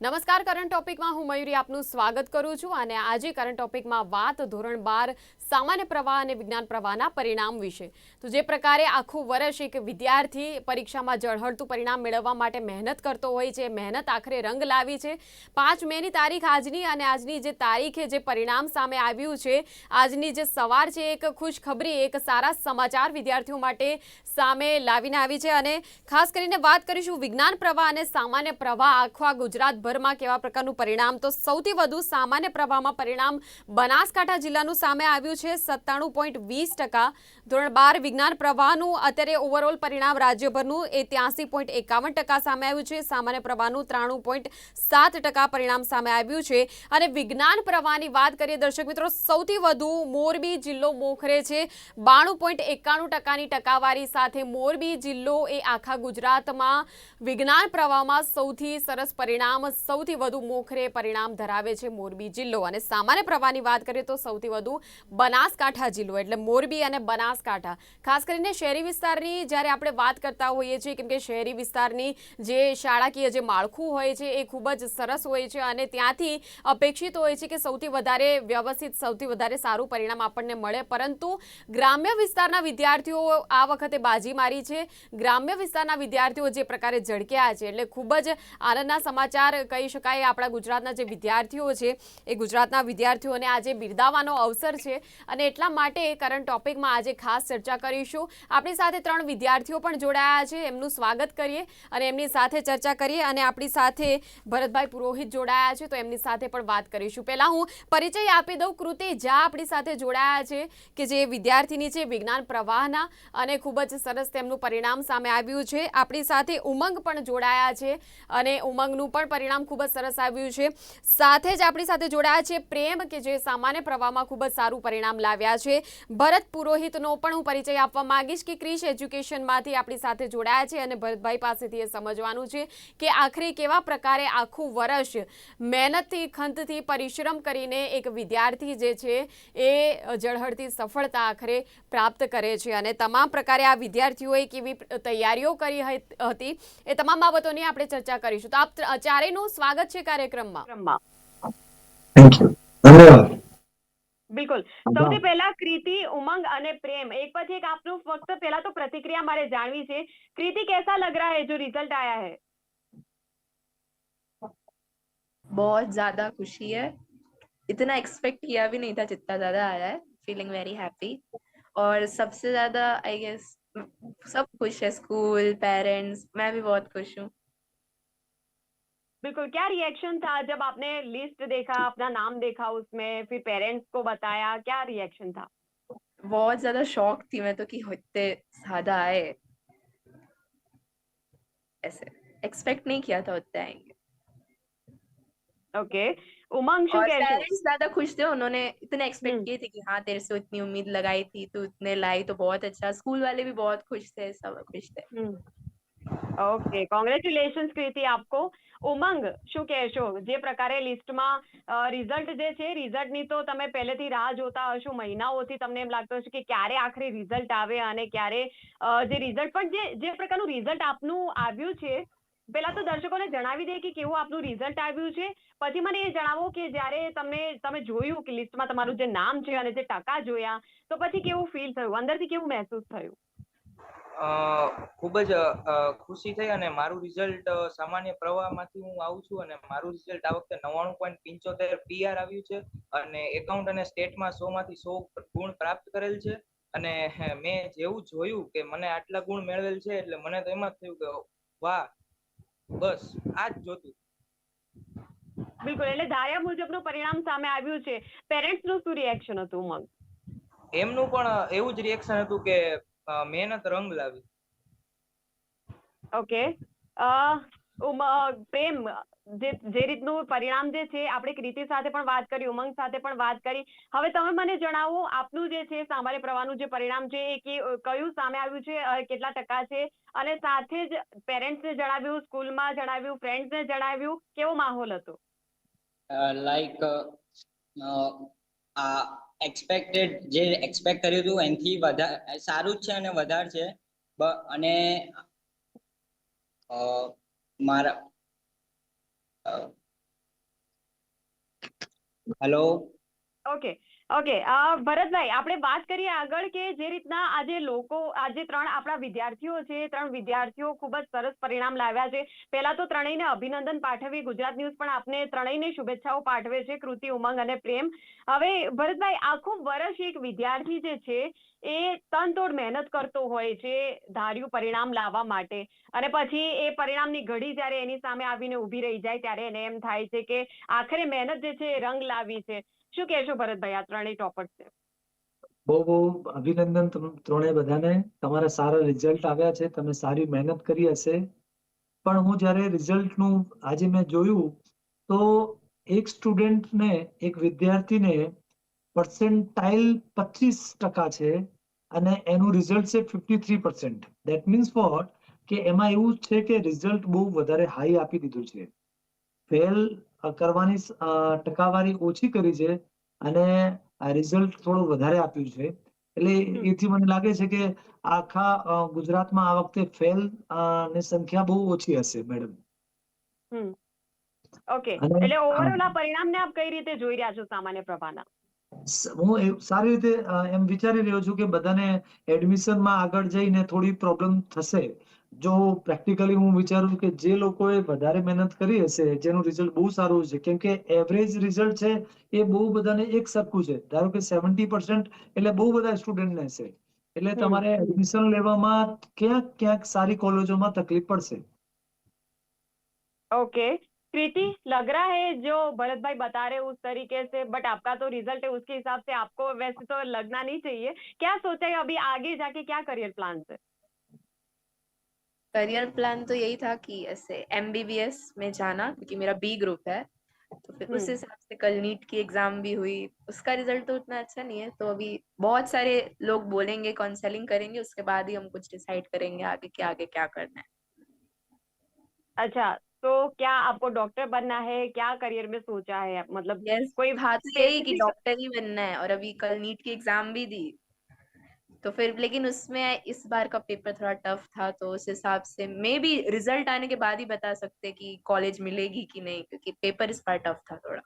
નમસ્કાર કરંટ ટોપિકમાં હું મયુરી આપનું સ્વાગત કરું છું અને આજે કરંટ ટોપિકમાં વાત ધોરણ બાર, સામાન્ય પ્રવાહ અને વિજ્ઞાન પ્રવાહના પરિણામ વિશે. તો જે પ્રકારે આખું વર્ષ એક વિદ્યાર્થી પરીક્ષામાં ઝળહળતું પરિણામ મેળવવા માટે મહેનત કરતો હોય છે, મહેનત આખરે રંગ લાવી છે. પાંચ મેની તારીખ આજની અને આજની જે તારીખે જે પરિણામ સામે આવ્યું છે, આજની જે સવાર છે એક ખુશખબરી, એક સારા સમાચાર વિદ્યાર્થીઓ માટે સામે લાવીને આવી છે. અને ખાસ કરીને વાત કરીશું વિજ્ઞાન પ્રવાહ અને સામાન્ય પ્રવાહ આખા ગુજરાતભરમાં કેવા પ્રકારનું પરિણામ? તો સૌથી વધુ સામાન્ય પ્રવાહમાં પરિણામ બનાસકાંઠા જિલ્લાનું સામે આવ્યું છે, સત્તાણું પોઈન્ટ વીસ ટકા. ધોરણ બાર વિજ્ઞાન પ્રવાહનું અત્યારે ઓવરઓલ પરિણામ રાજ્યભરનું એ ત્યાસી પોઈન્ટ એકાવન ટકા સામે આવ્યું છે. સામાન્ય પ્રવાહનું ત્રાણું પોઈન્ટ સાત ટકા પરિણામ સામે આવ્યું છે. અને વિજ્ઞાન પ્રવાહની વાત કરીએ, દર્શક મિત્રો, સૌથી વધુ મોરબી જિલ્લો મોખરે છે. બાણું પોઈન્ટ એકાણું ટકાની ટકાવારી સાથે મોરબી જિલ્લો એ આખા ગુજરાતમાં વિજ્ઞાન પ્રવાહમાં સૌથી સરસ પરિણામ સૌથી વધુ મોખરે પરિણામ ધરાવે છે મોરબી જિલ્લો. અને સામાન્ય પ્રવાહની વાત કરીએ તો સૌથી વધુ બનાસકાંઠા જિલ્લો, એટલે મોરબી અને બનાસકાંઠા. ખાસ કરીને શહેરી વિસ્તારની જ્યારે આપણે વાત કરતા હોઈએ છીએ, કેમ કે શહેરી વિસ્તારની જે શાળાકીય જે માળખું હોય છે, એ ખૂબ જ સરસ હોય છે અને ત્યાંથી અપેક્ષિત હોય છે કે સૌથી વધારે વ્યવસ્થિત, સૌથી વધારે સારું પરિણામ આપણને મળે. પરંતુ ગ્રામ્ય વિસ્તારના વિદ્યાર્થીઓ આ વખતે બાજી મારી છે. ગ્રામ્ય વિસ્તારના વિદ્યાર્થીઓ જે પ્રકારે ઝળક્યા છે, એટલે ખૂબ જ આનંદના સમાચાર કહી શકાય, આપણા ગુજરાતના જે વિદ્યાર્થીઓ છે, એ ગુજરાતના વિદ્યાર્થીઓને આજે બિરદાવવાનો અવસર છે અને એટલા માટે કરંટ ટોપિકમાં આજે ખાસ ચર્ચા કરીશું. આપણી સાથે ત્રણ વિદ્યાર્થીઓ પણ જોડાયા છે, એમનું સ્વાગત કરીએ અને એમની સાથે ચર્ચા કરીએ અને આપણી સાથે ભરતભાઈ પુરોહિત જોડાયા છે, તો એમની સાથે પણ વાત કરીશું. પહેલાં હું પરિચય આપી દઉં, કૃતિ ઝા આપણી સાથે જોડાયા છે, કે જે વિદ્યાર્થીની છે, વિજ્ઞાન પ્રવાહના અને ખૂબ જ સરસ તેમનું પરિણામ સામે આવ્યું છે. આપણી સાથે ઉમંગ પણ જોડાયા છે અને ઉમંગનું પણ પરિણામ ખૂબ જ સરસ આવ્યું છે. સાથે જ આપણી સાથે જોડાયા છે પ્રેમ, કે જે સામાન્ય પ્રવાહમાં ખૂબ જ સારું પરિણામ લાવ્યા છે. ભરત પુરોહિતનો પણ હું પરિચય આપવા માંગીશ કે ક્રિશ એજ્યુકેશનમાંથી આપણી સાથે જોડાયા છે અને ભરતભાઈ પાસેથી એ સમજવાનું છે કે આખરે કેવા પ્રકારે આખું વર્ષ મહેનતથી, ખંતથી પરિશ્રમ કરીને એક વિદ્યાર્થી જે છે એ ઝળહળતી સફળતા આખરે પ્રાપ્ત કરે છે. અને તમામ પ્રકારે આ વિદ્યાર્થીઓએ કેવી તૈયારીઓ કરી હતી એ તમામ બાબતોની આપણે ચર્ચા કરીશું. તો આપ ચારેયનું સ્વાગત છે કાર્યક્રમમાં થેન્ક યુ ધન્યવાદ બિલકુલ સૌથી પહેલા કૃતિ ઉમંગ અને પ્રેમ એક પછી એક આપનું ફક્ત પહેલા તો પ્રતિક્રિયા મારે જાણવી છે કૃતિ कैसा लग रहा है जो रिजल्ट आया है बहुत ज्यादा खुशी है इतना एक्सपेक्ट किया भी नहीं था जितना ज्यादा आया है फीलिंग वेरी हैप्पी और सबसे ज्यादा आई गेस सब खुश है स्कूल पेरेंट्स मैं भी बहुत खुश हूँ बिल्कुल क्या रिएक्शन था जब आपने लिस्ट देखा अपना नाम देखा उसमें फिर पेरेंट्स को बताया क्या रिएक्शन था? बहुत ज़्यादा शौक थी मैं तो कि होते ज़्यादा आए। ऐसे एक्सपेक्ट नहीं किया था होते आएँगे। Okay okay. उमंग शू पेरेंट्स ज़्यादा खुश थे उन्होंने इतने एक्सपेक्ट हम्म। किए थे कि हाँ तेरे से इतनी उम्मीद लगाई थी तू इतने लाई तो बहुत अच्छा। स्कूल वाले भी बहुत खुश थे सब खुश थे। हुँ. ઓકે કોંગ્રેચ્યુલેશન્સ કૃતિ આપકો ઉમંગ શું કહેશો જે પ્રકારે લિસ્ટમાં રિઝલ્ટ જે છે રિઝલ્ટની તો તમે પહેલેથી રાહ જોતા હશો, મહિનાઓથી તમને એમ લાગતું હશે કે ક્યારે આખરે રિઝલ્ટ આવે અને ક્યારે જે રિઝલ્ટ પણ જે જે પ્રકારનું રિઝલ્ટ આપનું આવ્યું છે, પહેલા તો દર્શકોને જણાવી દે કે કેવું આપનું રિઝલ્ટ આવ્યું છે. પછી મને એ જણાવો કે જ્યારે તમે તમે જોયું કે લિસ્ટમાં તમારું જે નામ છે અને જે ટકા જોયા, તો પછી કેવું ફીલ થયું? અંદરથી કેવું મહેસૂસ થયું? ખૂબ જ ખુશી થઈ અને મારું રિઝલ્ટ સામાન્ય પ્રવાહમાંથી હું આવું છું અને મારું રિઝલ્ટ આ વખતે નવ્વાણું પોઈન્ટ પંચોતેર પીઆર આવ્યું છે અને એકાઉન્ટ અને સ્ટેટમાં સો માંથી સો ગુણ પ્રાપ્ત કરેલ છે અને મેં જેવું જોયું કે મને આટલા ગુણ મેળવેલ છે એટલે મને તો એમ જ થયું કે વાહ બસ આ જ જોતું. બિલકુલ એટલે ધાર્યા મુજબનું પરિણામ સામે આવ્યું છે. પેરેન્ટ્સનું શું રિએક્શન હતું ઉમંગ એમનું પણ એવું જ રિએક્શન હતું કે મહેનત રંગ લાવી. ઓકે. ઉમ પ્રેમ જે જે રીતનું પરિણામ જે છે આપણે કૃતિ સાથે પણ વાત કરી ઉમંગ સાથે પણ વાત કરી. હવે તમે મને જણાવો આપનું જે છે સામાન્ય પ્રવાહનું જે પરિણામ છે એ કે કયું સામે આવ્યું છે કેટલા ટકા છે? અને સાથે જ પેરેન્ટ્સને જણાવ્યું સ્કૂલમાં જણાવ્યું ફ્રેન્ડ્સને જણાવ્યું કેવો માહોલ હતો? લાઈક એક્સપેક્ટેડ જે એક્સપેક્ટ કર્યું હતું, એનથી વધારે, સારું જ છે અને વધારે છે. અને મારા હેલો? ઓકે ઓકે ભરતભાઈ, આપણે વાત કરીએ આગળ કે જે રીતના આજે લોકો, આજે ત્રણ આપણા વિદ્યાર્થીઓ છે, ત્રણ વિદ્યાર્થીઓ ખૂબ જ સરસ પરિણામ લાવ્યા છે. પહેલા તો ત્રણેયને અભિનંદન પાઠવી, ગુજરાત ન્યૂઝ પણ આપને ત્રણેયને શુભેચ્છાઓ પાઠવે છે, કૃતિ, ઉમંગ અને પ્રેમ. હવે ભરતભાઈ, આખું વર્ષ એક વિદ્યાર્થી જે છે એ તનતોડ મહેનત કરતો હોય છે ધાર્યું પરિણામ લાવવા માટે. અને પછી એ પરિણામની ઘડી જ્યારે એની સામે આવીને ઊભી રહી જાય ત્યારે એને એમ થાય છે કે આખરે મહેનત જે છે એ રંગ લાવી છે. શું કહેશો ભરતભાઈ? આ ત્રણેય ટોપર્સ છે. બહુ બહુ અભિનંદન ત્રણે બધાને. તમારા સારા રિઝલ્ટ આવ્યા છે. તમે સારી મહેનત કરી હશે. પણ હું જ્યારે રિઝલ્ટનું આજે મેં જોયું, તો એક સ્ટુડન્ટને એક વિદ્યાર્થીને પર્સન્ટાઇલ પચીસ ટકા છે અને એનું રિઝલ્ટ છે fifty three percent that means what કે એમાં એવું છે કે રિઝલ્ટ બહુ વધારે હાઈ આપી દીધું છે ફેલ કરવાની ટકાવારી ઓછી કરી છે અને રિઝલ્ટ થોડું વધારે આપ્યું છે. એટલે એથી મને લાગે છે કે આખા ગુજરાતમાં આ વખતે ફેલની સંખ્યા બહુ ઓછી હશે મેડમ. હમ. ઓકે એટલે ઓવરઓલ આ- પરિણામને આપ કઈ રીતે જોઈ રહ્યા છો સામાન્ય પ્રભાના હું સારી રીતે એમ વિચારી રહ્યો છું કે બધાને એડમિશનમાં આગળ જઈને થોડી પ્રોબ્લેમ થશે. જો પ્રેક્ટિકલી હું વિચારું કે જે લોકોએ વધારે મહેનત કરી હશે જેનું રિઝલ્ટ બહુ સારું છે કેમ કે એવરેજ રિઝલ્ટ છે એ બહુ બધાને એક સરખું છે. ધારો કે સેવન્ટી પર્સન્ટ એટલે બહુ બધા સ્ટુડન્ટને છે એટલે તમારે એડમિશન લેવામાં ક્યાંક ક્યાંક સારી કોલેજોમાં તકલીફ પડશે. ओके कृति लग रहा है जो भरत भाई बता रहे उस तरीके से बट आपका तो रिज़ल्ट है उसके हिसाब से आपको वैसे तो लगना नहीं चाहिए। क्या सोचा है अभी आगे जाके क्या करियर प्लान है? करियर प्लान तो यही था कि ऐसे एमबीबीएस में जाना क्योंकि मेरा बी ग्रुप है तो फिर उस हम्म। हिसाब से कल नीट की एग्ज़ाम भी हुई। उसका रिज़ल्ट तो उतना अच्छा नहीं है तो अभी बहुत सारे लोग बोलेंगे काउंसलिंग करेंगे उसके बाद ही हम कुछ डिसाइड करेंगे आगे क्या आगे क्या करना है। अच्छा तो क्या आपको डॉक्टर बनना है? क्या करियर में सोचा है? मतलब यस कोई था तो यही कि डॉक्टर ही बनना है और अभी कल नीट की एग्ज़ाम भी दी। तो फिर लेकिन उसमें इस बार का पेपर थोड़ा टफ था तो उस हिसाब से मे भी रिज़ल्ट आने के बाद ही बता सकते कि कॉलेज मिलेगी कि नहीं क्योंकि पेपर इस बार टफ था थोड़ा।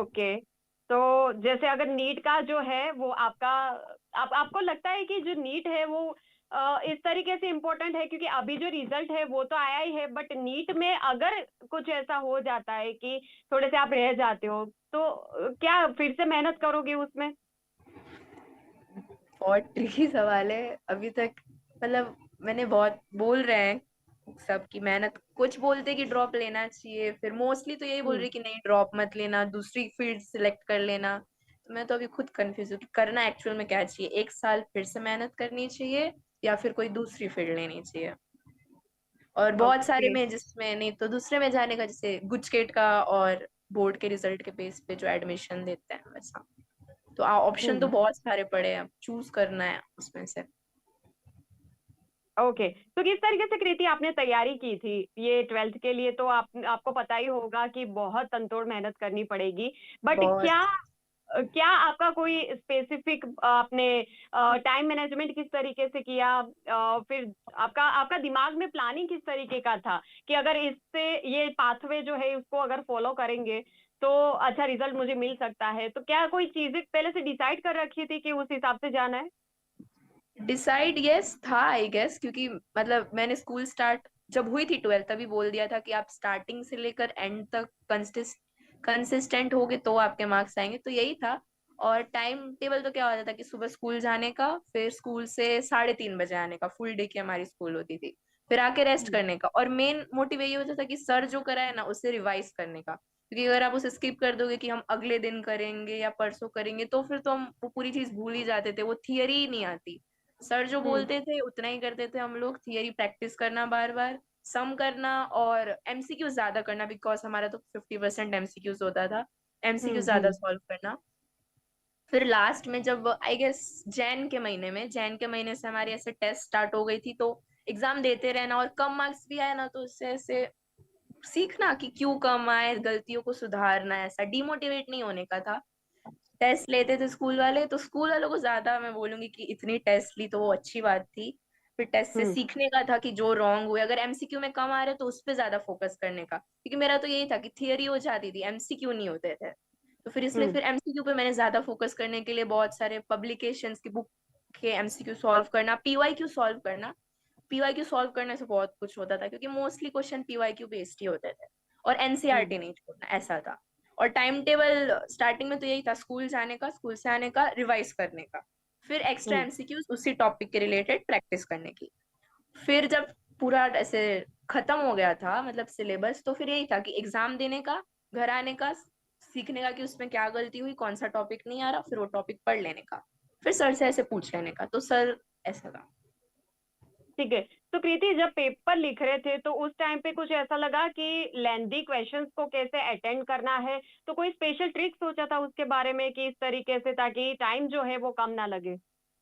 Okay okay. तो जैसे अगर नीट का जो है वो आपका आप आपको लगता है कि जो नीट है वो इस तरीके से इम्पोर्टेंट है क्योंकि अभी जो रिज़ल्ट है, वो तो आया ही है बट नीट में अगर कुछ ऐसा हो जाता है कि थोड़े से आप रह जाते हो तो क्या फिर से मेहनत करोगे उसमें? बहुत ट्रिकी सवाल है। अभी तक मतलब मैंने बहुत बोल रहे हैं सब की मेहनत, कुछ बोलते कि ड्रॉप लेना चाहिए, फिर मोस्टली तो यही बोल। रही कि नहीं ड्रॉप मत लेना, दूसरी फ़ील्ड सिलेक्ट कर लेना। तो मैं तो अभी खुद कंफ्यूज हूँ कि करना एक्चुअल में क्या चाहिए? एक साल फिर से मेहनत करनी चाहिए या फिर कोई दूसरी फ़ील्ड लेनी चाहिए। और बहुत सारे में जिसमें नहीं तो दूसरे में जाने का जैसे गुजकेट का और बोर्ड के रिज़ल्ट के बेस पे जो एडमिशन देते हैं वैसा। तो ऑप्शन तो हम्म। बहुत सारे पड़े हैं चूज़ करना है उसमें से। ओके तो किस तरीके से कृति आपने तैयारी की थी? ये ट्वेल्थ के लिए तो आप आपको पता ही होगा कि बहुत तनतोड़ मेहनत करनी पड़ेगी। बट क्या क्या आपका कोई स्पेसिफिक आपने टाइम मैनेजमेंट किस तरीके से किया? फिर आपका आपका दिमाग में प्लानिंग किस तरीके का था कि अगर इससे ये पाथवे जो है उसको अगर फॉलो करेंगे तो अच्छा रिज़ल्ट मुझे मिल सकता है। तो क्या कोई चीज़ें पहले से डिसाइड कर रखी थी कि उस हिसाब से जाना है? डिसाइड यस था आई गेस क्योंकि मतलब मैंने स्कूल स्टार्ट जब हुई थी ट्वेल्थ तभी बोल दिया था कि आप स्टार्टिंग से लेकर एंड तक कंसिस्टेंट होगे तो आपके मार्क्स आएँगे। तो यही था। और टाइम टेबल तो क्या होता था कि सुबह स्कूल जाने का फिर स्कूल से साढ़े तीन बजे आने का फुल डे की हमारी स्कूल होती थी। फिर आके रेस्ट हम्म। करने का। और मेन मोटिव यही होता था कि सर जो कराए ना उसे रिवाइज करने का। क्योंकि अगर आप उसे स्किप कर दोगे कि हम अगले दिन करेंगे या परसों करेंगे तो फिर तो हम वो पूरी चीज़ भूल ही जाते थे। वो थियरी ही नहीं आती। सर जो हम्म। बोलते थे उतना ही करते थे हम लोग। थियरी प्रैक्टिस करना बार बार सम करना और एमसीक्यू ज़्यादा करना बिकॉज़ हमारा तो फिफ्टी परसेंट एमसीक्यूज होता था। एमसीक्यू हम्म, ज़्यादा हम्म। सॉल्व करना। फिर लास्ट में जब आई गेस जैन के महीने में जैन के महीने से हमारी ऐसे टेस्ट स्टार्ट हो गई थी तो एग्ज़ाम देते रहना और कम मार्क्स भी आए ना तो उससे ऐसे सीखना कि क्यों कम आए गलतियों को सुधारना ऐसा डिमोटिवेट नहीं होने का था। टेस्ट लेते थे स्कूल वाले तो स्कूल वालों को ज़्यादा मैं बोलूँगी कि इतनी टेस्ट ली तो वो अच्छी बात थी। फिर टेस्ट से हम्म। सीखने का था कि जो रॉन्ग हुए अगर एमसीक्यू में कम आ रहे तो उस पर ज़्यादा फोकस करने का। क्योंकि मेरा तो यही था कि थियरी हो जाती थी एमसीक्यू नहीं होते थे। तो फिर इसलिए हम्म। फिर एमसीक्यू पे मैंने ज़्यादा फोकस करने के लिए बहुत सारे पब्लिकेशंस की बुक के एमसीक्यू सॉल्व करना पीवाईक्यू सॉल्व करना। पीवाईक्यू सॉल्व करने से बहुत कुछ होता था क्योंकि mostly question PY Q based ही होते थे और एनसीईआरटी नहीं छोड़ना ऐसा था। और टाइम टेबल स्टार्टिंग में तो यही था स्कूल जाने का स्कूल से आने का रिवाइज करने का। फिर एक्स्ट्रा एमसीक्यू एमसीक्यूज उसी टॉपिक के रिलेटेड प्रैक्टिस करने की। फिर जब पूरा ऐसे खत्म हो गया था मतलब सिलेबस तो फिर यही था कि एग्ज़ाम देने का घर आने का सीखने का कि उसमें क्या गलती हुई कौन सा टॉपिक नहीं आ रहा फिर वो टॉपिक पढ़ लेने का। फिर सर से ऐसे पूछ लेने का तो सर ऐसा था। ठीक है तो कृति जब पेपर लिख रहे थे तो उस टाइम पे कुछ ऐसा लगा कि लेंदी क्वेश्चंस को कैसे अटेंड करना है? तो कोई स्पेशल ट्रिक सोचा था उसके बारे में कि इस तरीके से ताकि टाइम जो है वो कम ना लगे?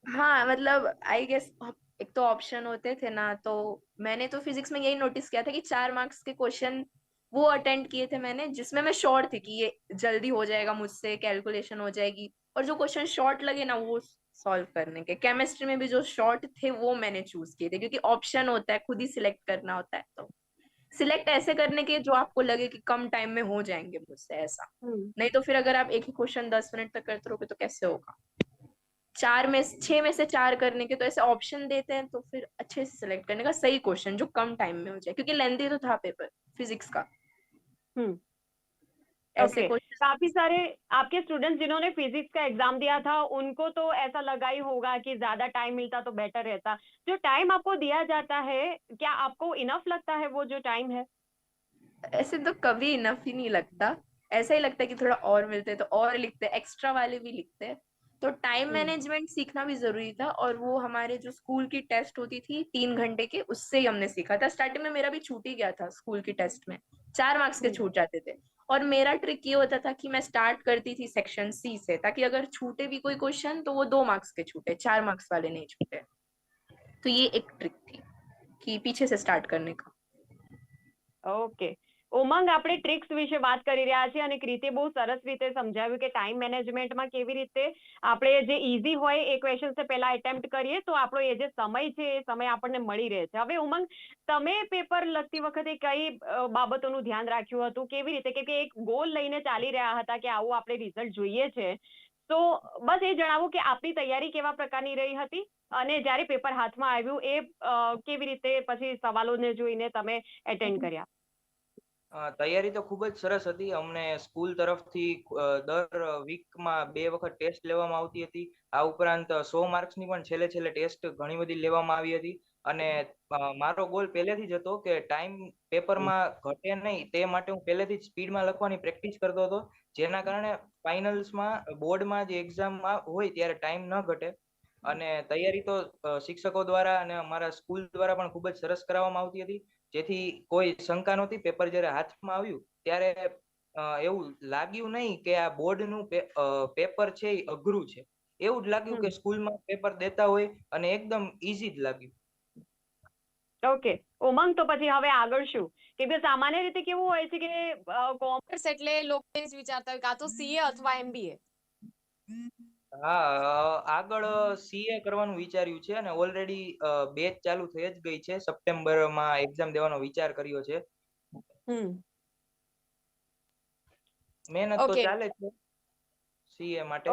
हाँ मतलब आई गेस एक तो ऑप्शन होते थे ना तो मैंने तो फिजिक्स में यही नोटिस किया था कि चार मार्क्स के क्वेश्चन वो अटेंड किए थे मैंने, जिसमें मैं श्योर थी कि ये जल्दी हो जाएगा, मुझसे कैलकुलेशन हो जाएगी। और जो क्वेश्चन शॉर्ट लगे ना, वो सॉल्व करने के। केमिस्ट्री में भी जो शॉर्ट थे वो मैंने चूज़ किए थे क्योंकि ऑप्शन होता है खुद ही सिलेक्ट करना होता है तो। सिलेक्ट ऐसे करने के जो आपको लगे कि कम टाइम में हो जाएँगे मुझसे ऐसा। नहीं तो फिर अगर आप एक ही क्वेश्चन दस मिनट तक करते रहोगे तो कैसे होगा? चार में छह में से चार करने के तो ऐसे ऑप्शन देते हैं तो फिर अच्छे से सिलेक्ट करने का सही क्वेश्चन जो कम टाइम में हो जाए। क्योंकि लेंथी तो था पेपर फिजिक्स का। हम्म। ऐसे Okay. काफ़ी सारे आपके स्टूडेंट्स जिन्होंने फिजिक्स का एग्ज़ाम दिया था उनको तो ऐसा लगा ही होगा कि ज़्यादा टाइम मिलता तो बेटर रहता। जो टाइम आपको दिया जाता है क्या आपको इनफ लगता है वो जो टाइम है? ऐसे तो कभी इनफ ही नहीं लगता। ऐसा ही लगता है कि थोड़ा और मिलते तो और लिखते एक्स्ट्रा वाले भी लिखते तो टाइम हम्म। मैनेजमेंट सीखना भी ज़रूरी था और वो हमारे जो स्कूल की टेस्ट होती थी तीन घंटे के उससे ही हमने सीखा था। स्टार्टिंग में मेरा भी छूट ही गया था स्कूल की टेस्ट में। चार मार्क्स के हम्म। छूट जाते थे। और मेरा ट्रिक ये होता था कि मैं स्टार्ट करती थी सेक्शन सी से, ताकि अगर छूटे भी कोई क्वेश्चन तो वो दो मार्क्स के छूटे, चार मार्क्स वाले नहीं छूटे। तो ये एक ट्रिक थी, कि पीछे से स्टार्ट करने का। ઓકે ઉમંગ આપણે ટ્રિક્સ વિશે વાત કરી રહ્યા છીએ અને કૃતિ બહુ સરસ રીતે સમજાવ્યું કે ટાઈમ મેનેજમેન્ટમાં કેવી રીતે આપણે જે ઈઝી હોય એ ક્વેશ્ચન પહેલા એટેમ્પ્ટ કરીએ તો આપણો એ જે સમય છે એ સમય આપણને મળી રહે છે. હવે ઉમંગ, તમે પેપર લખતી વખતે કઈ બાબતોનું ધ્યાન રાખ્યું હતું? કેવી રીતે? કે એક ગોલ લઈને ચાલી રહ્યા હતા કે આવું આપણે રિઝલ્ટ જોઈએ છે. તો બસ એ જણાવો કે આપની તૈયારી કેવા પ્રકારની રહી હતી? અને જ્યારે પેપર હાથમાં આવ્યું એ કેવી રીતે પછી સવાલોને જોઈને તમે એટેન્ડ કર્યા? તૈયારી તો ખૂબ જ સરસ હતી. અમને સ્કૂલ તરફથી દર વીકમાં બે વખત ટેસ્ટ લેવામાં આવતી હતી. આ ઉપરાંત સો માર્ક્સની પણ છેલ્લે છેલ્લે ટેસ્ટ ઘણી બધી લેવામાં આવી હતી. અને મારો ગોલ પહેલેથી જ હતો કે ટાઈમ પેપરમાં ઘટે નહીં તે માટે હું પહેલેથી જ સ્પીડમાં લખવાની પ્રેક્ટિસ કરતો હતો. જેના કારણે ફાઇનલ્સમાં, બોર્ડમાં જે એક્ઝામમાં હોય ત્યારે ટાઈમ ન ઘટે. અને તૈયારી તો શિક્ષકો દ્વારા અને અમારા સ્કૂલ દ્વારા પણ ખૂબ જ સરસ કરાવવામાં આવતી હતી. જેથી કોઈ શંકા નહોતી પેપર જ્યારે હાથમાં આવ્યું ત્યારે એવું લાગ્યું નહીં કે આ બોર્ડનું પેપર છે એ અઘરું છે. એવું જ લાગ્યું કે સ્કૂલમાં પેપર દેતા હોય અને એકદમ ઈઝી જ લાગ્યું. ઓકે. ઉમંગ તો પછી હવે આગળ શું? કે કે સામાન્ય રીતે કેવું હોય છે કે કોમર્સ કોમર્સ એટલે લોકો એ જ વિચારતા હોય કાં તો સીએ અથવા એમબીએ. હા આગળ સીએ કરવાનું વિચાર્યું છે અને ઓલરેડી બેચ ચાલુ થઈ જ ગઈ છે. સપ્ટેમ્બરમાં એક્ઝામ દેવાનો વિચાર કર્યો છે. મહેનત તો ચાલે છે. સીએ માટે?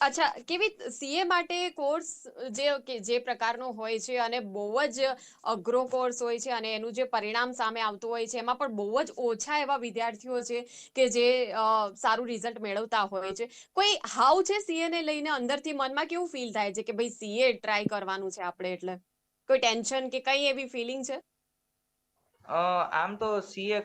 અચ્છા કેવી સીએ માટે કોર્સ જે, કે જે પ્રકારનો હોય છે અને બહુ જ અઘરો કોર્સ હોય છે અને એનું જે પરિણામ સામે આવતું હોય છે, એમાં પણ બહુ જ ઓછા એવા વિદ્યાર્થીઓ છે કે જે સારું રિઝલ્ટ મેળવતા હોય છે. કોઈ હાવ છે સીએ ને લઈને અંદરથી મનમાં કેવું ફીલ થાય છે કે ભાઈ સીએ ટ્રાય કરવાનું છે આપણે એટલે? કોઈ ટેન્શન કે કઈ એવી ફિલિંગ છે? આમ તો સીએ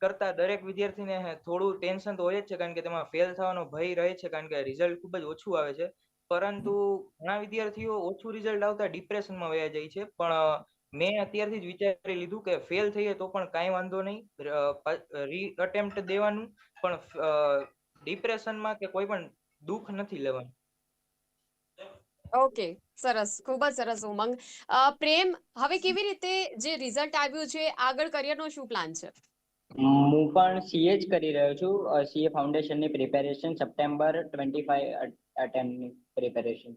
કરતા દરેક વિદ્યાર્થીને થોડું ટેન્શન તો હોય જ છે, કારણ કે તેમાં ફેલ થવાનો ભય રહે છે, કારણ કે રિઝલ્ટ ખૂબ જ ઓછું આવે છે. પરંતુ ઘણા વિદ્યાર્થીઓ ઓછું રિઝલ્ટ આવતા ડિપ્રેશનમાં વયા જાય છે. પણ મેં અત્યારથી જ વિચારી લીધું કે ફેલ થઈએ તો પણ કાંઈ વાંધો નહીં. રી અટેમ્પ્ટ દેવાનું. પણ ડિપ્રેશનમાં કે કોઈ પણ દુઃખ નથી લેવાનું. ઓકે સરસ ખૂબ જ સરસ ઉમંગ. પ્રેમ હવે કેવી રીતે જે રિઝલ્ટ આવ્યું છે આગળ કરિયરનો શું પ્લાન છે? હું પણ સીએ જ કરી રહ્યો છું. સીએ ફાઉન્ડેશનની પ્રિપેરેશન સપ્ટેમ્બર ટ્વેન્ટી ફાઈવ અટેમ્પની પ્રિપેરેશન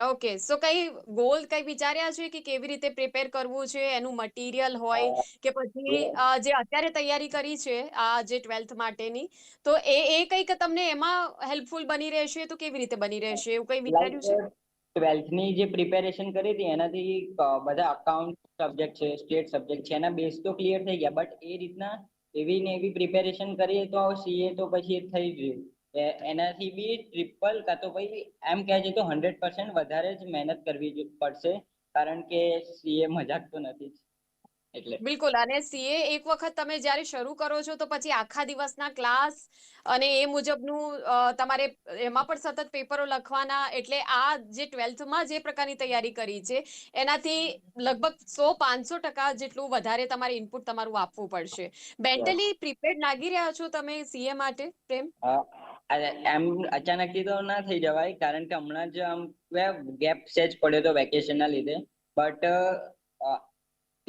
ઓકે સો કઈ ગોલ કઈ વિચાર્યા છે કે કેવી રીતે પ્રિપેર કરવું છે એનું મટીરિયલ હોય કે પછી જે અત્યારે તૈયારી કરી છે આ જે ટ્વેલ્થ માટેની તો એ એ કંઈક તમને એમાં હેલ્પફુલ બની રહેશે? તો કેવી રીતે બની રહેશે? એવું કઈ વિચાર્યું છે? ટ્વેલ્થની જે પ્રિપેરેશન કરી હતી, એનાથી બધા અકાઉન્ટ સબ્જેક્ટ છે સ્ટેટ સબ્જેક્ટ છે, એના બેઝ તો ક્લિયર થઈ ગયા. બટ એ રીતના એવી ને એવી પ્રિપેરેશન કરીએ તો સીએ તો પછી થઈ જ એનાથી બી ટ્રિપલ કાં તો પછી એમ કહે છે તો હંડ્રેડ પર્સન્ટ વધારે જ મહેનત કરવી પડશે. કારણ કે સીએ મજાક તો નથી એટલે બિલકુલ અને સીએ એક વખત તમે જ્યારે શરૂ કરો છો તો પછી આખા દિવસના ક્લાસ અને એ મુજબનું તમારે એમાં પણ સતત પેપરો લખવાના એટલે આ જે ટ્વેલ્થમાં જે પ્રકારની તૈયારી કરી છે એનાથી લગભગ સો પાંચસો ટકા જેટલું વધારે તમારે ઇનપુટ તમારું આપવું પડશે. મેન્ટલી પ્રિપેર્ડ લાગી રહ્યા છો તમે સીએ માટે પ્રેમ? આ- એમ અચાનકથી તો ના થઈ જવાય કારણ કે હમણાં જ આમ ગેપ સેજ પડ્યો તો વેકેશનના લીધે બટ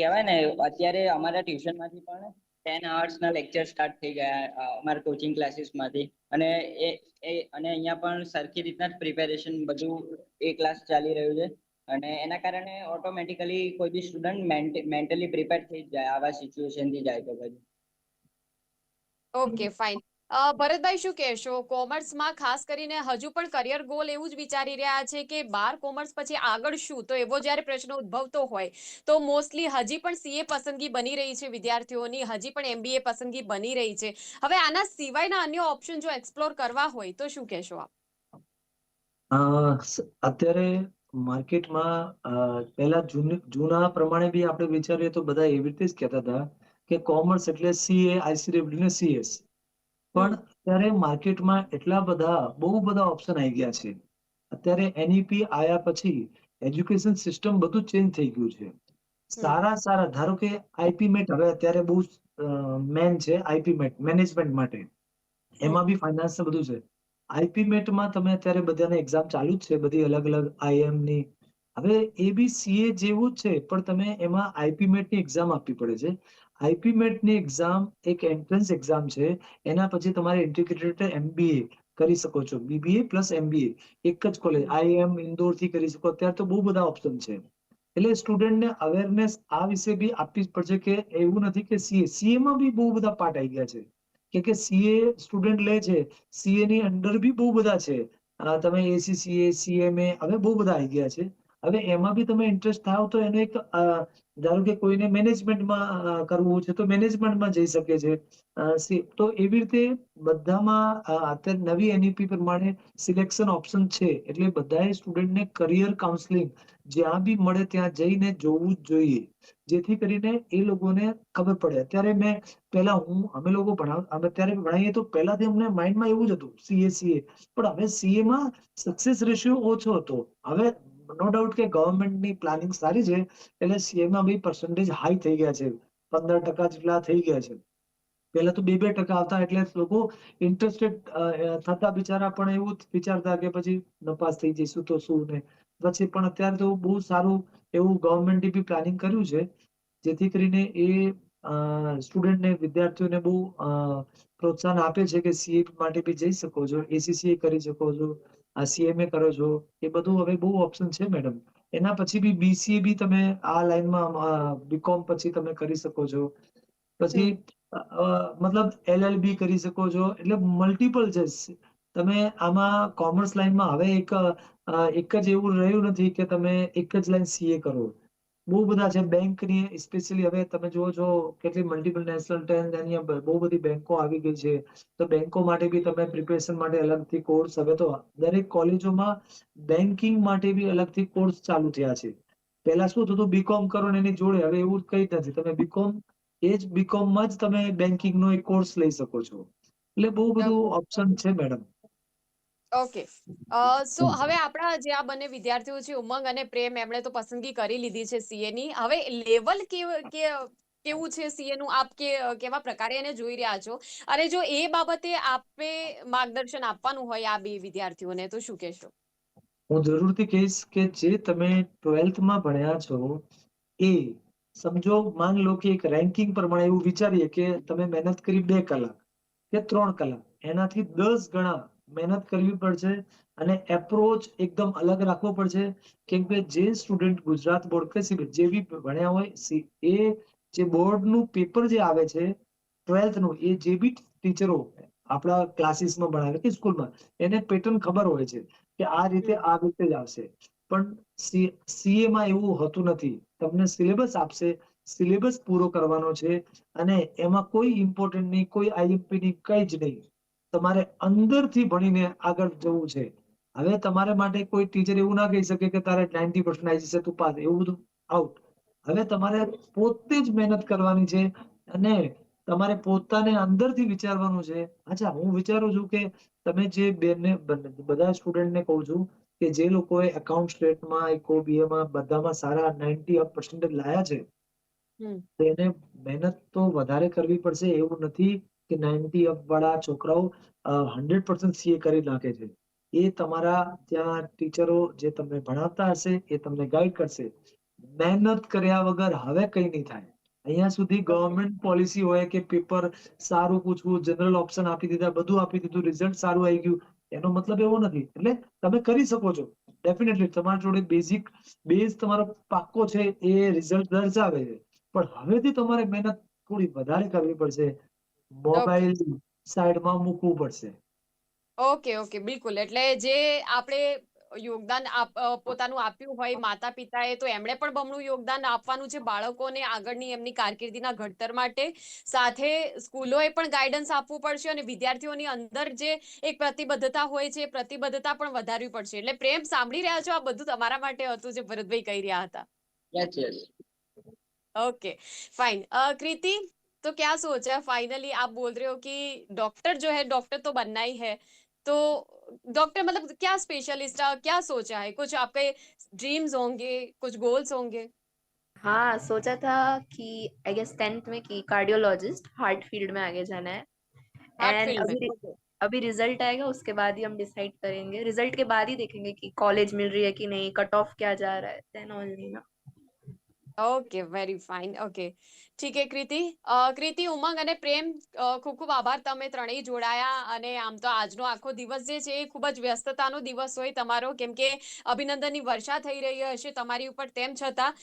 કહેવાય ને, અત્યારે અમારા ટ્યુશનમાંથી પણ ટેન ના લેક્ચર સ્ટાર્ટ થઈ ગયા અમારા કોચિંગ ક્લાસીસમાંથી અને એ એ, અને અહીંયા પણ સરખી રીતના જ પ્રિપેરેશન બધું એ ક્લાસ ચાલી રહ્યું છે. અને એના કારણે ઓટોમેટિકલી કોઈ બી સ્ટુડન્ટ મેન્ટલી પ્રિપેર થઈ જાય, આવા સિચ્યુએશનથી જાય તો પછી. ઓકે ફાઇન ભરતભાઈ શું કહેશો? કોમર્સમાં ખાસ કરીને હજુ પણ કરિયર ગોલ એવું જ વિચારી રહ્યા છે કે બાર કોમર્સ પછી આગળ શું? તો એવો જ્યારે પ્રશ્ન ઉદ્ભવતો હોય, તો મોસ્ટલી હજી પણ સીએ પસંદગી બની રહી છે વિદ્યાર્થીઓની, હજી પણ એમબીએ પસંદગી બની રહી છે. હવે આના સિવાયના અન્ય ઓપ્શન જો એક્સપ્લોર કરવા હોય, તો શું કહેશો આપ? અત્યારે માર્કેટમાં પહેલા જૂની પ્રમાણે બી આપણે વિચારીએ તો બધા એવી રીતે જ કહેતા હતા કે કોમર્સ એટલે સીએ આઈસીડબ્લ્યુ ને સીએસ પણ અત્યારે માર્કેટમાં એટલા બધા બહુ બધા ઓપ્શન આવી ગયા છે. અત્યારે એનઈપી આયા પછી એજ્યુકેશન સિસ્ટમ બધું ચેન્જ થઈ ગયું છે. સારા સારા ધારો કે આઈપી મેટ હવે અત્યારે બહુ મેન છે આઈપી મેટ મેનેજમેન્ટ માટે. એમાં બી ફાઇનાન્સ ને બધું છે. આઈપી મેટમાં તમે અત્યારે બધાને એક્ઝામ ચાલુ જ છે બધી અલગ અલગ આઈએમની. હવે એ બી સીએ જેવું જ છે પણ તમે એમાં આઈપી મેટની એક્ઝામ આપવી પડે છે. આઈપી મેટની એક્ઝામ એક એન્ટ્રન્સ એક્ઝામ છે, એના પછી તમારે ઇન્ટિગ્રેટેડ એમબીએ કરી શકો છો. બીબીએ પ્લસ એમબીએ એક જ કોલેજ આઈએમ ઇન્દોરથી કરી શકો. અત્યારે તો બહુ બધા ઓપ્શન છે. એટલે સ્ટુડન્ટને અવેરનેસ આ વિશે બી આપવી જ પડશે કે એવું નથી કે સીએ સીએ માં બી બહુ બધા પાર્ટ આવી ગયા છે. કે કે સીએ સ્ટુડન્ટ લે છે. સીએ ની અંડર બી બહુ બધા છે. તમે એસીસીએ સીએમએ હવે બહુ બધા આવી ગયા છે. હવે એમાં બી તમે ઇન્ટરેસ્ટ થાવ તો એને એક ધારો કે કોઈને મેનેજમેન્ટમાં કરવું છે તો મેનેજમેન્ટમાં જઈ શકે છે. તો એવી રીતે બધામાં અત્યારે નવી એનઈપી પ્રમાણે સિલેક્શન ઓપ્શન છે. એટલે બધાએ સ્ટુડન્ટને કરિયર કાઉન્સેલિંગ જ્યાં બી મળે ત્યાં જઈને જોવું જ જોઈએ. જેથી કરીને એ લોકોને ખબર પડે. અત્યારે મેં પહેલા હું, અમે લોકો ભણાવ અમે ત્યારે ભણાવીએ તો પહેલાથી અમને માઇન્ડમાં એવું જ હતું સીએ સીએ પણ હવે સીએ માં સક્સેસ રેશિયો ઓછો હતો. હવે નો ડાઉટ કે ગવર્મેન્ટની પ્લાનિંગ સારી છે, એટલે સીએમાં બી પર્સન્ટેજ હાઈ થઈ ગયા છે. પંદર ટકા જેટલા થઈ ગયા છે. પહેલા તો બે બે ટકા આવતા, એટલે લોકો ઇન્ટરેસ્ટેડ થતા બિચારા પણ એવું વિચારતા કે પછી નપાસ થઈ જઈશું તો શું ને. પછી પણ અત્યારે તો બહુ સારું એવું ગવર્મેન્ટે બી પ્લાનિંગ કર્યું છે, જેથી કરીને એ સ્ટુડન્ટને વિદ્યાર્થીઓને બહુ પ્રોત્સાહન આપે છે કે સીએ માટે બી જઈ શકો છો એસીસીએ કરી શકો છો. આ સીએમએ કરો છો, એ બધું હવે બહુ ઓપ્શન છે મેડમ એના પછી બી બીસીએ બી તમે આ લાઈનમાં બીકોમ પછી તમે કરી શકો છો. પછી મતલબ એલએલબી કરી શકો છો. એટલે મલ્ટિપલ છે. તમે આમાં કોમર્સ લાઈનમાં હવે એક એક જ એવું રહ્યું નથી કે તમે એક જ લાઈન સીએ કરો. બહુ બધા છે બેંકની સ્પેશિયલી હવે તમે જુઓ છો કેટલી મલ્ટિપલ નેશનલ ટેન એની બહુ બધી બેંકો આવી ગઈ છે. તો બેંકો માટે બી તમે પ્રિપેરેશન માટે અલગથી કોર્સ હવે તો દરેક કોલેજોમાં બેન્કિંગ માટે બી અલગથી કોર્સ ચાલુ થયા છે. પહેલા શું થતું બીકોમ કરો ને એની જોડે. હવે એવું કઈ નથી. તમે બીકોમ એ જ બીકોમમાં જ તમે બેન્કિંગ નો એક કોર્સ લઈ શકો છો. એટલે બહુ બધું ઓપ્શન છે મેડમ ઓકે સો હવે આપણા જે આ બંને વિદ્યાર્થીઓ છે, ઉમંગ અને પ્રેમ, એમણે તો પસંદગી કરી લીધી છે સીએ ની. હવે લેવલ કેવું છે સીએ નું? આપ કે, કેવા પ્રકારે એને જોઈ રહ્યા છો? અને જો એ બાબતે આપે માર્ગદર્શન આપવાનું હોય આ બે વિદ્યાર્થીઓને, તો શું કહેશો? હું જરૂરથી કહીશ કે જે તમે ટ્વેલ્થમાં ભણ્યા છો, એ સમજો, માન લો કે એક રેન્કિંગ પ્રમાણે એવું વિચારીએ કે તમે મહેનત કરી બે કલાક કે ત્રણ કલાક. એનાથી દસ ગણા મહેનત કરવી પડશે અને એપ્રોચ એકદમ અલગ રાખવો પડશે. કેમ કે જે સ્ટુડન્ટ ગુજરાત બોર્ડ કે જે બી ભણ્યા હોય એ જે બોર્ડનું પેપર જે આવે છે ટ્વેલ્થનું, એ જે બી ટીચરો આપણા ક્લાસીસમાં ભણાવે કે સ્કૂલમાં એને પેટર્ન ખબર હોય છે કે આ રીતે આ રીતે જ આવશે. પણ સીએ માં એવું હોતું નથી. તમને સિલેબસ આપશે સિલેબસ પૂરો કરવાનો છે અને એમાં કોઈ ઇમ્પોર્ટન્ટ નહીં, કોઈ આઈએમપી ની કઈ જ નહીં. તમારે અંદરથી ભણીને આગળ જવું છે. હવે તમારા માટે કોઈ ટીચર એવું ના કહી શકે કે તારે નાઇન્ટી પર્સન્ટ આવી જશે તું પાસ. એવું બધું આઉટ હવે તમારે પોતે જ મહેનત કરવાની છે અને તમારે પોતાને અંદરથી વિચારવાનું છે. અચ્છા હું વિચારું છું કે તમે જે બેને બધા સ્ટુડન્ટને કહું છું કે જે લોકોએ એકાઉન્ટ સ્ટેટમાં ઇકો બીએમાં બધામાં સારા નાઇન્ટી અપ પર્સન્ટેજ લાયા છે તેને મહેનત તો વધારે કરવી પડશે એવું નથી. કે નાઇન્ટી અપ વાળા છોકરાઓ હંડ્રેડ પર્સન્ટ સીએ કરી નાખે છે. એ તમારા ત્યાં ટીચરો જે તમને ભણાવતા હશે, એ તમને ગાઈડ કરશે. મહેનત કર્યા વગર હવે કઈ નહીં થાય. અહીંયા સુધી ગવર્મેન્ટ પોલિસી હોય કે પેપર સારું પૂછવું જનરલ ઓપ્શન આપી દીધા, બધું આપી દીધું રિઝલ્ટ સારું આવી ગયું, એનો મતલબ એવો નથી. એટલે તમે કરી શકો છો. ડેફિનેટલી તમારા જોડે બેઝિક બેઝ તમારો પાક્કો છે, એ રિઝલ્ટ દર્શાવે છે. પણ હવેથી તમારે મહેનત થોડી વધારે કરવી પડશે. મોબાઈલ સાઈડમાં મૂકવું પડશે. ઓકે ઓકે બિલકુલ. એટલે જે આપણે યોગદાન પોતાનું આપ્યું હોય માતા પિતાએ તો એમણે પણ બમણું યોગદાન આપવાનું છે બાળકોને આગળની એમની કારકિર્દીના ઘડતર માટે. સાથે સ્કૂલોએ પણ ગાઈડન્સ આપવું પડશે અને વિદ્યાર્થીઓની અંદર જે એક પ્રતિબદ્ધતા હોય છે પ્રતિબદ્ધતા પણ વધારવી પડશે. એટલે પ્રેમ સાંભળી રહ્યા છો આ બધું તમારા માટે હતું જે ભરતભાઈ કહી રહ્યા હતા. Okay fine Kruti? तो क्या सोचा है फाइनली आप बोल रहे हो कि डॉक्टर जो है डॉक्टर तो बनना ही है। तो डॉक्टर मतलब क्या स्पेशलिस्ट क्या सोचा है? कुछ आपके ड्रीम्स होंगे कुछ गोल्स होंगे? हाँ सोचा था कि आई गेस टेंथ में कि कार्डियोलॉजिस्ट हार्ट फ़ील्ड में आगे जाना है। एंड अभी अभी रिज़ल्ट आएगा उसके बाद ही हम डिसाइड करेंगे। रिज़ल्ट के बाद ही देखेंगे कि कॉलेज मिल रही है कि नहीं कट ऑफ़ क्या जा रहा है देन ओनली ना। ઓકે વેરી ફાઇન ઓકે ઠીક છે કૃતિ. કૃતિ, ઉમંગ અને પ્રેમ ખૂબ ખૂબ આભાર તમે ત્રણેય જોડાયા અને આમ તો આજનો આખો દિવસ જે છે એ ખૂબ જ વ્યસ્તતાનો દિવસ હોય તમારો, કેમ કે અભિનંદનની વર્ષા થઈ રહી હશે તમારી ઉપર તેમ છતાં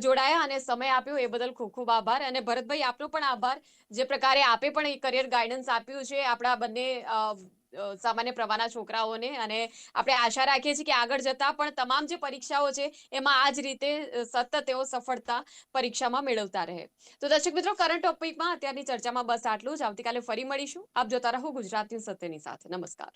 જોડાયા અને સમય આપ્યો એ બદલ ખૂબ ખૂબ આભાર. અને ભરતભાઈ, આપનો પણ આભાર. જે પ્રકારે આપે પણ કરિયર ગાઈડન્સ આપ્યું છે, આપણા બંને સામાન્ય પ્રવાહના છોકરાઓને અને આપણે આશા રાખીએ છીએ કે આગળ જતા પણ તમામ જે પરીક્ષાઓ છે, એમાં આ જ રીતે સતત તેઓ સફળતા પરીક્ષામાં મેળવતા રહે. તો દર્શક મિત્રો કરંટ ટોપિકમાં અત્યારની ચર્ચામાં બસ આટલું જ. આવતીકાલે ફરી મળીશું. આપ જોતા રહો ગુજરાતની સત્યની સાથે. નમસ્કાર.